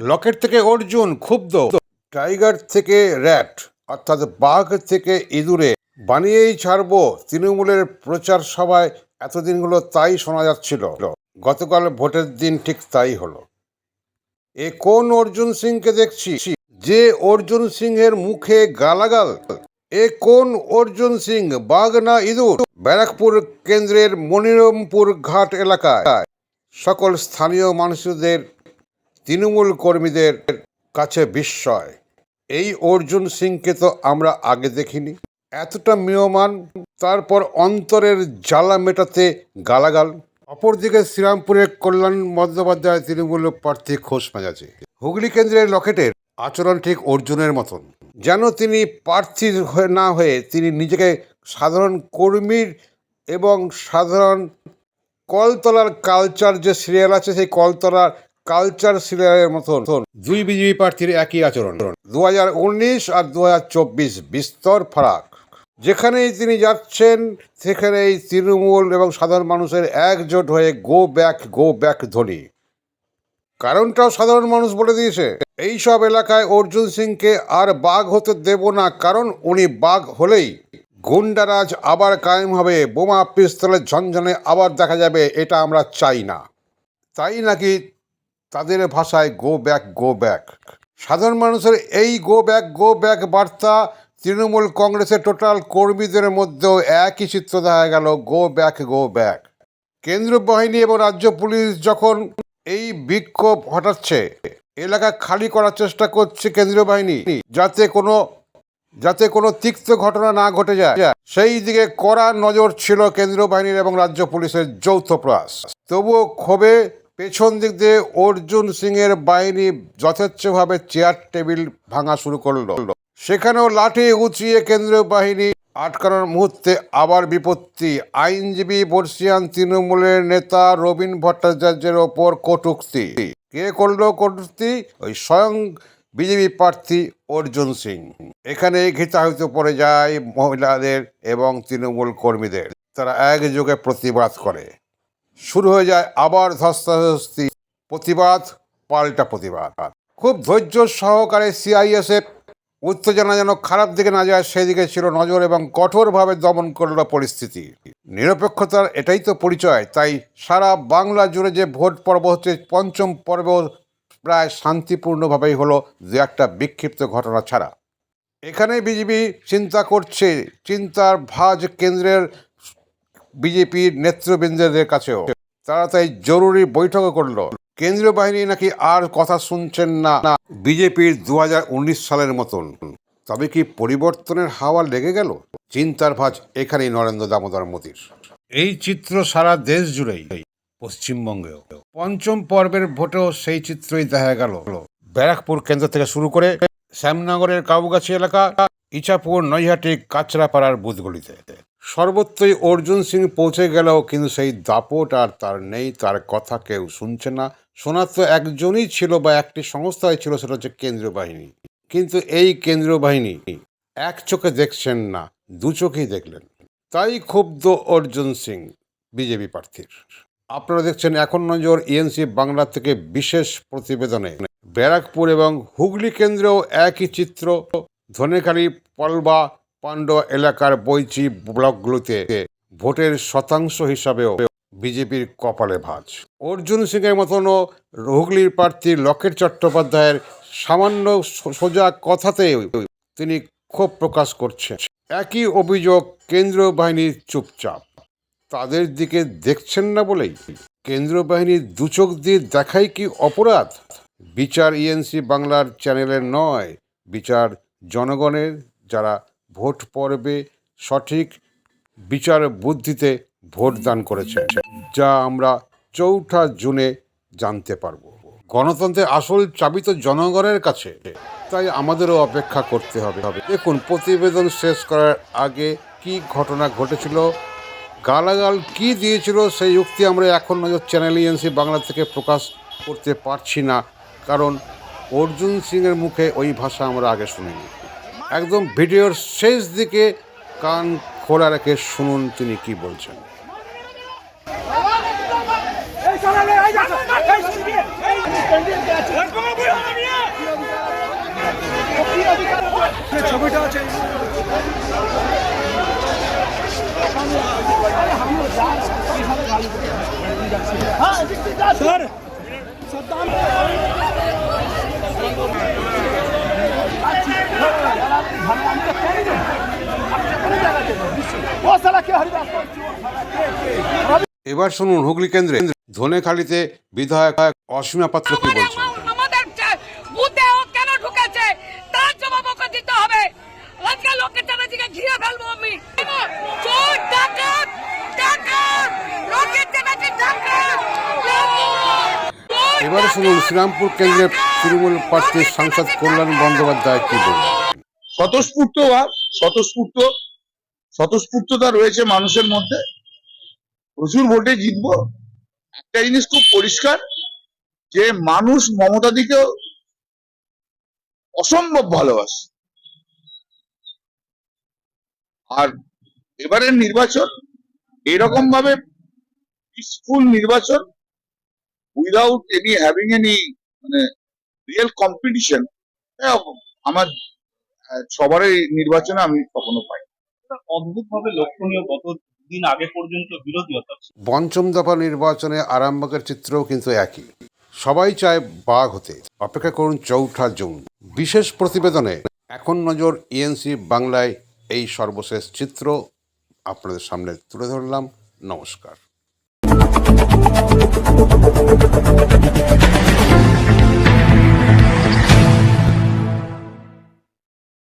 লকেট থেকে অর্জুন ক্ষুব্ধ। টাইগার থেকে র্যাট, অর্থাৎ বাঘ থেকে ইঁদুরে বানিয়েই ছাড়বো তৃণমূলের প্রচার সভায়। এতদিন হলো তাই শোনা যাচ্ছিল। গতকাল ভোটের দিন ঠিক তাই হলো। এ কোন অর্জুন সিংকে দেখছি? যে অর্জুন সিংহের মুখে গালাগাল। এ কোন অর্জুন সিং? বাঘ না ইঁদুর? ব্যারাকপুর কেন্দ্রের মনিরমপুর ঘাট এলাকায়। সকল স্থানীয় মানুষদের তৃণমূল কর্মীদের কাছে বিস্ময়। এই অর্জুন সিংকে তো আমরা আগে দেখিনি। এতটা মিয়মান, তারপর অন্তরের জ্বালা মেটাতে গালাগাল। অপরদিকে শ্রীরামপুরের কল্যাণ বন্দ্যোপাধ্যায় তৃণমূল প্রার্থী খোঁজ মেজাজে। হুগলি কেন্দ্রের লকেটের আচরণ ঠিক অর্জুনের মতন। যেন তিনি প্রার্থী না হয়ে তিনি নিজেকে সাধারণ কর্মীর এবং সাধারণ কলতলার কালচার যে সিরিয়াল আছে, সেই কলতলার কালচার সিরিয়ালের মতন। দুই বিজেপি প্রার্থীর একই আচরণ। দু হাজার উনিশ আর দু হাজার চব্বিশ বিস্তর ফারাক। যেখানেই তিনি যাচ্ছেন, সেখানেই তৃণমূল এবং সাধারণ মানুষের একজোট হয়ে গো ব্যাক গো ব্যাক ধ্বনি কারণটাও সাধারণ মানুষ বলে দিয়েছে। এই সব এলাকায় অর্জুন সিংকে আর বাঘ হতে দেব না, কারণ উনি বাঘ হলেই গুন্ডারাজ আবার কায়েম হবে। বোমা পিস্তলের ঝনঝনে আবার দেখা যাবে, এটা আমরা চাই না। তাই নাকি তাদের ভাষায় গো ব্যাক গো ব্যাক সাধারণ মানুষের এই গো ব্যাক গো ব্যাক বার্তা তৃণমূল কংগ্রেসের টোটাল কর্মীদের মধ্যেও একই চিত্র দেখা গেল গো ব্যাক গো ব্যাক কেন্দ্রীয় বাহিনী এবং রাজ্য পুলিশ যখন এই বিক্ষোভ হটাচ্ছে এলাকা খালি করার চেষ্টা করছে কেন্দ্রীয় বাহিনী, যাতে কোনো যাতে কোনো তিক্ত ঘটনা না ঘটে যায়। সেই দিকে কড়া নজর ছিল কেন্দ্রীয় বাহিনীর এবং রাজ্য পুলিশের যৌথ প্রয়াস। তবুও ক্ষোভে পেছন দিক দিয়ে অর্জুন সিংয়ের বাহিনী যথেচ্ছভাবে চেয়ার টেবিল ভাঙা শুরু করল। সেখানেও লাঠি উঁচিয়ে কেন্দ্রীয় বাহিনী আটকানোর মুহূর্তে আবার বিপত্তি। আইনজীবী বর্ষিয়ান তৃণমূলের নেতা রবীন ভট্টাচার্যের ওপর কটুক্তি। কে করল কটুক্তি? ওই স্বয়ং বিজেপি প্রার্থী অর্জুন সিং। এখানে ঘৃতাহিত পড়ে যায় মহিলাদের এবং তৃণমূল কর্মীদের। তারা একযোগে প্রতিবাদ করে। শুরু হয়ে যায় আবার ধস্তাধস্তি, প্রতিবাদ, পাল্টা প্রতিবাদ। খুব ধৈর্য সহকারে সিআইএসএফ উত্তেজনা যেন খারাপ দিকে না যায়, সেদিকে ছিল নজর এবং কঠোরভাবে দমন করল পরিস্থিতি। নিরপেক্ষতার এটাই তো পরিচয়, তাই সারা বাংলা জুড়ে যে ভোট পর্ব হচ্ছে, পঞ্চম পর্ব প্রায় শান্তিপূর্ণভাবেই হলো দু একটা বিক্ষিপ্ত ঘটনা ছাড়া। এখানে বিজেপি চিন্তা করছে, চিন্তার ভাজ কেন্দ্রের বিজেপির নেতৃবৃন্দের কাছেও। তারা তাই জরুরি বৈঠকও করল। কেন্দ্রীয় বাহিনী নাকি আর কথা শুনছেন না না। বিজেপির দু সালের মতন। তবে কি পরিবর্তনের হাওয়া লেগে গেল? চিন্তার ভাজ এখানেই নরেন্দ্র দামোদর মোদীর। এই চিত্র সারা দেশ জুড়েই। পশ্চিমবঙ্গেও। পঞ্চম পর্বের ভোটেও সেই চিত্রই দেখা গেল। ব্যারাকপুর কেন্দ্র থেকে শুরু করে শ্যামনগরের কাবুগাছি এলাকা ইচাপুর নৈহাটি, কাঁচরাপাড়ার বুথগুলিতে সর্বত্রই অর্জুন সিং পৌঁছে গেলেও কিন্তু সেই দাপট আর তার নেই, তার কথা কেউ শুনছে না। শোনার তো একজনই ছিল বা একটি সংস্থায় ছিল, সেটা হচ্ছে কেন্দ্রীয় বাহিনী। কিন্তু এই কেন্দ্রীয় বাহিনী এক চোখে দেখছেন না, দু চোখেই দেখলেন। তাই ক্ষুব্ধ অর্জুন সিং, বিজেপি প্রার্থীর। আপনারা দেখছেন এখন নজর ইএনসি বাংলা থেকে বিশেষ প্রতিবেদনে। ব্যারাকপুর এবং হুগলি কেন্দ্রেও একই চিত্র, ধনেখালি, পলবা পান্ডা এলাকার বইচি ব্লকগুলোতে ভোটের শতাংশ হিসাবেও বিজেপির কপালে ভাঁজ। অর্জুন সিংয়ের মতনও হুগলির প্রার্থী লকেট চট্টোপাধ্যায়ের সামান্য সোজা কথাতে তিনি ক্ষোভ প্রকাশ করছেন। একই অভিযোগ কেন্দ্রীয় বাহিনীর চুপচাপ। তাদের দিকে দেখছেন না বলেই কেন্দ্রীয় বাহিনীর দুচোখ দিয়ে দেখাই কি অপরাধ? বিচার ইএনসি বাংলার চ্যানেলের নয়, বিচার জনগণের যারা ভোট পর্বে সঠিক বিচার বুদ্ধিতে ভোট দান করেছে, যা আমরা চৌঠা জুনে জানতে পারব। গণতন্ত্রের আসল চাবি তো জনগণের কাছে, তাই আমাদেরও অপেক্ষা করতে হবে। দেখুন, প্রতিবেদন শেষ করার আগে কি ঘটনা ঘটেছিল, গালাগাল কি দিয়েছিল, সেই উক্তি আমরা এখন নজর চ্যানেল ইএনসি বাংলা থেকে প্রকাশ করতে পারছি না, কারণ অর্জুন সিংয়ের মুখে ওই ভাষা আমরা আগে শুনিনি। একদম ভিডিওর শেষ দিকে কান খোলা রেখে শুনুন তিনি কি বলছেন। ছবিটা আছে এবার শুনুন হুগলি কেন্দ্রে ধনেখালিতে বিধায়ক অসীমা পাত্র কি বলছেন? এবারে শুনুন শ্রীরামপুর কেন্দ্রের তৃণমূল প্রার্থী সাংসদ কল্যাণ বন্দ্যোপাধ্যায় কি বলছেন স্বতঃস্ফূর্ত ভাব স্বতঃস্ফূর্ত, স্বতঃস্ফূর্ততা রয়েছে মানুষের মধ্যে। প্রচুর ভোটে জিতবো। একটা জিনিস খুব পরিষ্কার, যে মানুষ মমতা দিকেও অসম্ভব ভালোবাসে। আর এবারের নির্বাচন এরকম ভাবে পিসফুল নির্বাচন উইদাউট এনি হ্যাভিং এনি মানে রিয়েল কম্পিটিশন আমার সবারই নির্বাচনে আমি কখনো পাই অদ্ভুতভাবে লক্ষণীয় গত দিন আগে পর্যন্ত বিরোধী পঞ্চম দফা নির্বাচনে আরামবাগের চিত্রও কিন্তু একই। সবাই চায় বাঘ হতে। অপেক্ষা করুন চৌঠা জুন। বিশেষ প্রতিবেদনে এখন নজর ইএনসি বাংলায় এই সর্বশেষ চিত্র। আপনাদের সামনে তুলে ধরলাম। নমস্কার। Thank you.